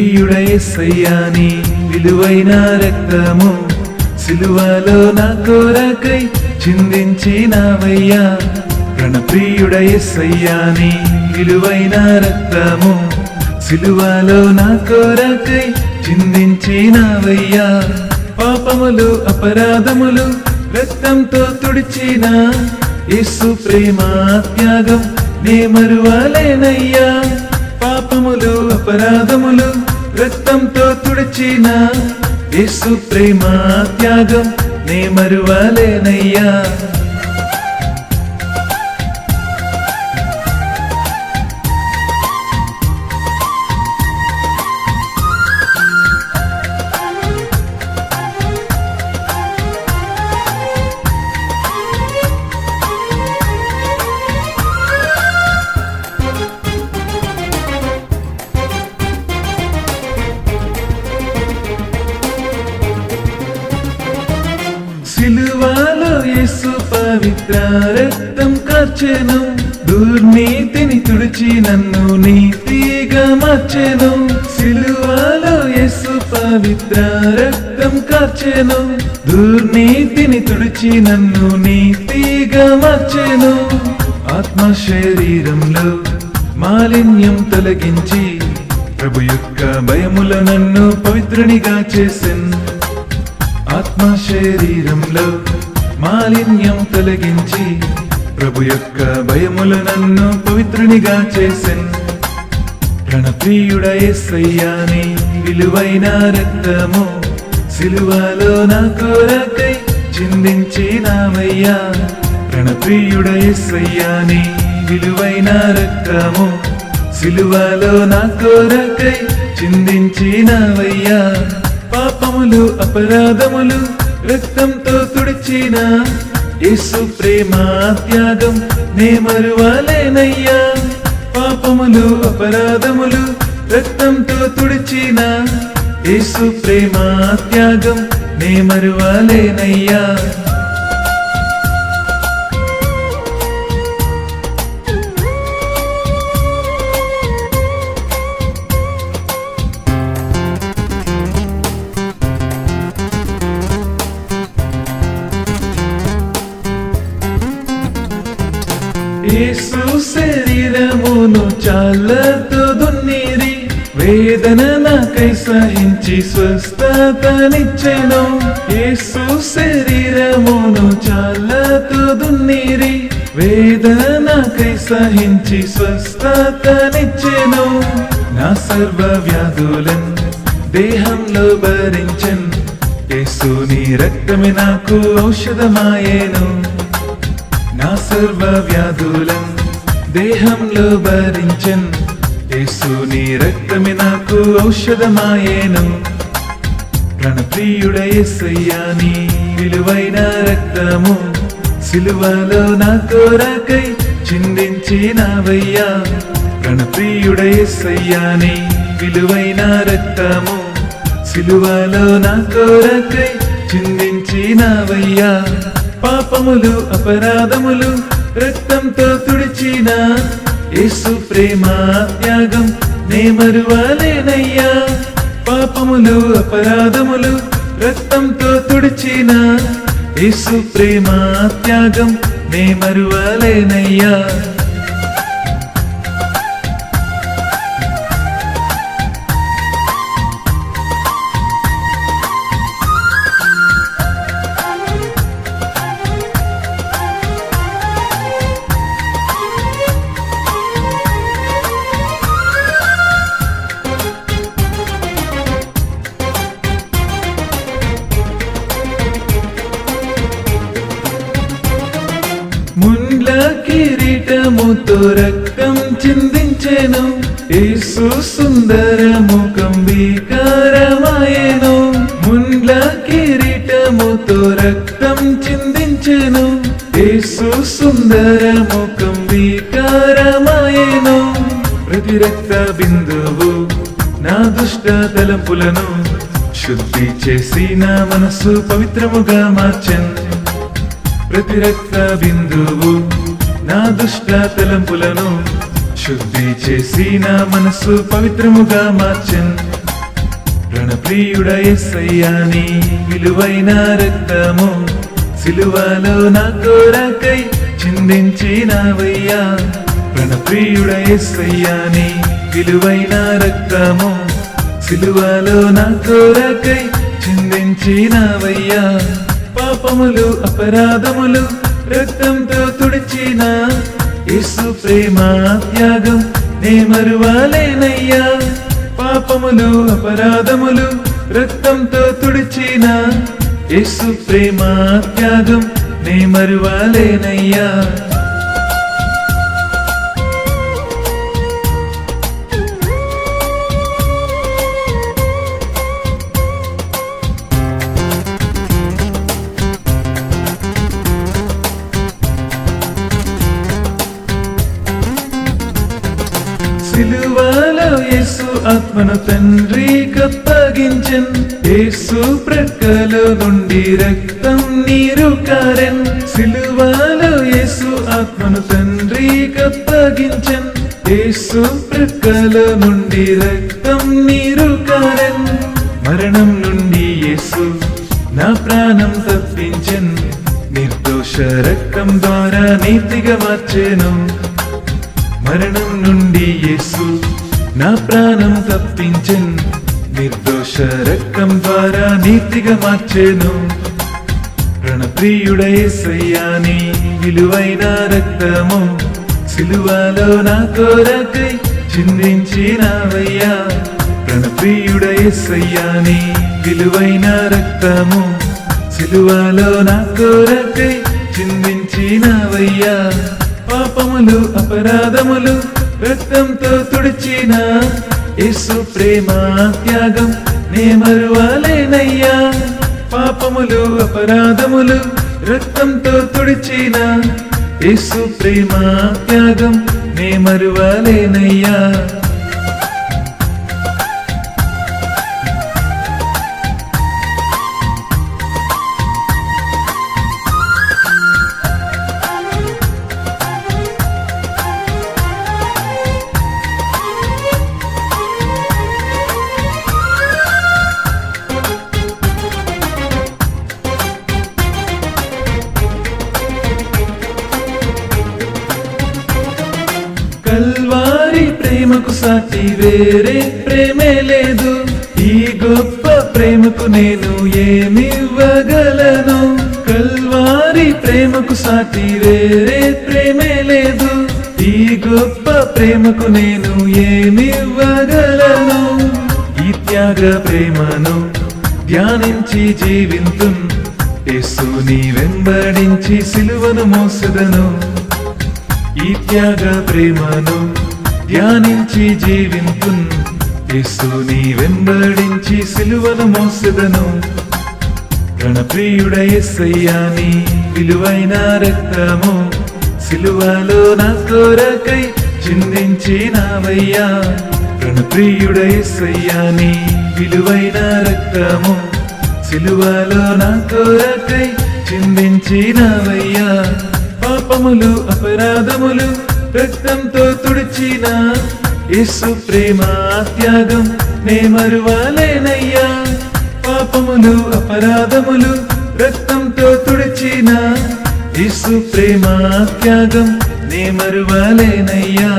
ప్రణప్రియుడయ్యని విలువైన రక్తము సిలువలో నా కోరకై చిందించినవయ్యా ప్రణప్రియుడయ్యని విలువైన రక్తము సిలువలో నా కోరకై చిందించినవయ్యా పాపములు అపరాధములు రక్తంతో తుడిచిన యేసు ప్రేమ త్యాగం నే మరువాలేనయ్యా. పాపములు అపరాధములు రక్తంతో తుడిచిన యేసు ప్రేమ త్యాగం నే మరువలేనయ్యా. పవిత్ర రక్తం కార్చెను దుర్నీతిని తుడిచి నన్ను నీతిగా మార్చెను. సిలువలో యేసు పవిత్ర రక్తం కార్చెను దుర్నీతిని తుడిచి నన్ను నీతిగా మార్చెను. ఆత్మ శరీరంలో మాలిన్యం తొలగించి ప్రభు యొక్క భయముల నన్ను పవిత్రునిగా చేసెను. ఆత్మ శరీరంలో మాలిన్యం తొలగించి ప్రభు యొక్క భయముల నన్ను పవిత్రునిగా చేసెన్. ప్రణప్రియుడయ్యని విలువైన రక్తము సిలువలో నా కోరకై చిందించినావయ్యా సయ్యాని విలువైన రక్తము సిలువలో నా కోరకై చిందించినావయ్యా పాపములు అపరాధములు రక్తంతో తుడిచిన యేసు ప్రేమ త్యాగం నే మరువాలేనయ్యా. పాపములు అపరాధములు రక్తంతో తుడిచిన యేసు ప్రేమ త్యాగం నే మరువాలేనయ్యా. భయమును చాలతో దున్నీరి. వేదన నాకై సహించి స్వస్థతనిచ్చెను యేసు శరీరమును చాలతో దున్నీరి. వేదన నాకై సహించి స్వస్థతనిచ్చెను నా సర్వ వ్యాధులన్ దేహంలో భరించన్. యేసుని రక్తమే నాకు ఔషధమాయేను. నా సర్వ వ్యాధులన్ దేహంలో భరించన్. యేసుని రక్తమే నాకు ఔషధమాయేను. ప్రణప్రియుడయ్యని విలువైన రక్తము. సిలువలో నా కోరకై చిందించినవయ్యా. ప్రణప్రియుడయ్యని విలువైన రక్తము. సిలువలో నా కోరకై చిందించినవయ్యా. పాపములు అపరాధములు రక్తంతో తుడిచిన యేసు ప్రేమ త్యాగం నే మరువలేనయ్యా. పాపములు అపరాధములు రక్తంతో తుడిచిన యేసు ప్రేమ త్యాగం నే మరువలేనయ్యా. కిరీటముతో రక్తం చిందించెను. యేసు సుందర ముఖం వికారమాయను. ముండ్ల కిరీటముతో రక్తం చిందించెను. యేసు సుందర ముఖం వికారమాయను. ప్రతి రక్త బిందువు నా దుష్ట తలంపులను శుద్ధి చేసి నా మనసు పవిత్రముగా మార్చను. ప్రతి రక్త బిందువు నా దుష్ట తలంపులను శుద్ధి చేసి నా మనసు పవిత్రముగా మార్చన్. రణప్రియుడ ఎస్సయ్యాని విలువైన రక్తము సిలువలో నా కోరకై చిందించినవయ్యా. రణప్రియుడ ఎస్సయ్యాని విలువైన రక్తము సిలువలో నా కోరకై చిందించినవయ్యా. పాపములు అపరాధములు రక్తంతో తుడిచిన యేసు ప్రేమ త్యాగం నే మరువాలేనయ్యా. పాపములు అపరాధములు రక్తంతో తుడిచిన యేసు ప్రేమ త్యాగం నే మరువాలేనయ్యా. ఆత్మను తండ్రి కప్పగించెన్ యేసు ప్రక్కలో నుండి రక్తం నీరు కారెన్ సిలువలో యేసు ఆత్మను తండ్రి కప్పగించెన్ యేసు ప్రక్కలో నుండి రక్తం నీరు కారెన్ మరణం నుండి యేసు నా ప్రాణం తప్పించెన్ నిర్దోష రక్తం ద్వారా నీతిగా మార్చెను. మరణం నుండి యేసు నా ప్రాణం తప్పించెన్ నిర్దోష రక్తం ద్వారా నీతిగా మార్చెను. రణప్రియుడ యేసయ్యాని విలువైన రక్తము సిలువలో నా కోరకై చిందించినవయ్యా. రణప్రియుడ యేసయ్యాని విలువైన రక్తము సిలువలో నా కోరకై చిందించినవయ్యా. పాపములు అపరాధములు రక్తంతో తుడిచిన యేసు ప్రేమ త్యాగం నే మరువాలేనయ్యా. పాపములు అపరాధములు రక్తంతో తుడిచిన యేసు ప్రేమ త్యాగం నే మరువాలేనయ్యా. ప్రేమకు సాటి వేరే ప్రేమే లేదు. ఈ గొప్ప ప్రేమకు నేను ఏమివ్వగలను? కల్వారి ప్రేమకు సాటి వేరే ప్రేమే లేదు. ఈ గొప్ప ప్రేమకు నేను ఏమివ్వగలను? ఈ త్యాగ ప్రేమను ధ్యానించి జీవింతు. యేసుని వెంబడించి సిలువను మోసదను. ఈ త్యాగ ప్రేమను ధ్యానించి జీవింతున్. యేసుని వెంబడించి సిలువను మోసెదను. ప్రణప్రియుడ ఎస్సయ్యాని విలువైన రక్తము సిలువలో నా కోరకై చిందించి నావయ్యా ప్రణప్రియుడ ఎస్సయ్యాని విలువైన రక్తము సిలువలో నా కోరకై చిందించి నావయ్యా పాపములు అపరాధములు రక్తంతో తుడిచిన యేసు ప్రేమ త్యాగం నే మరువాలేనయ్యా. పాపములు అపరాధములు రక్తంతో తుడిచిన యేసు ప్రేమ త్యాగం నే మరువాలేనయ్యా.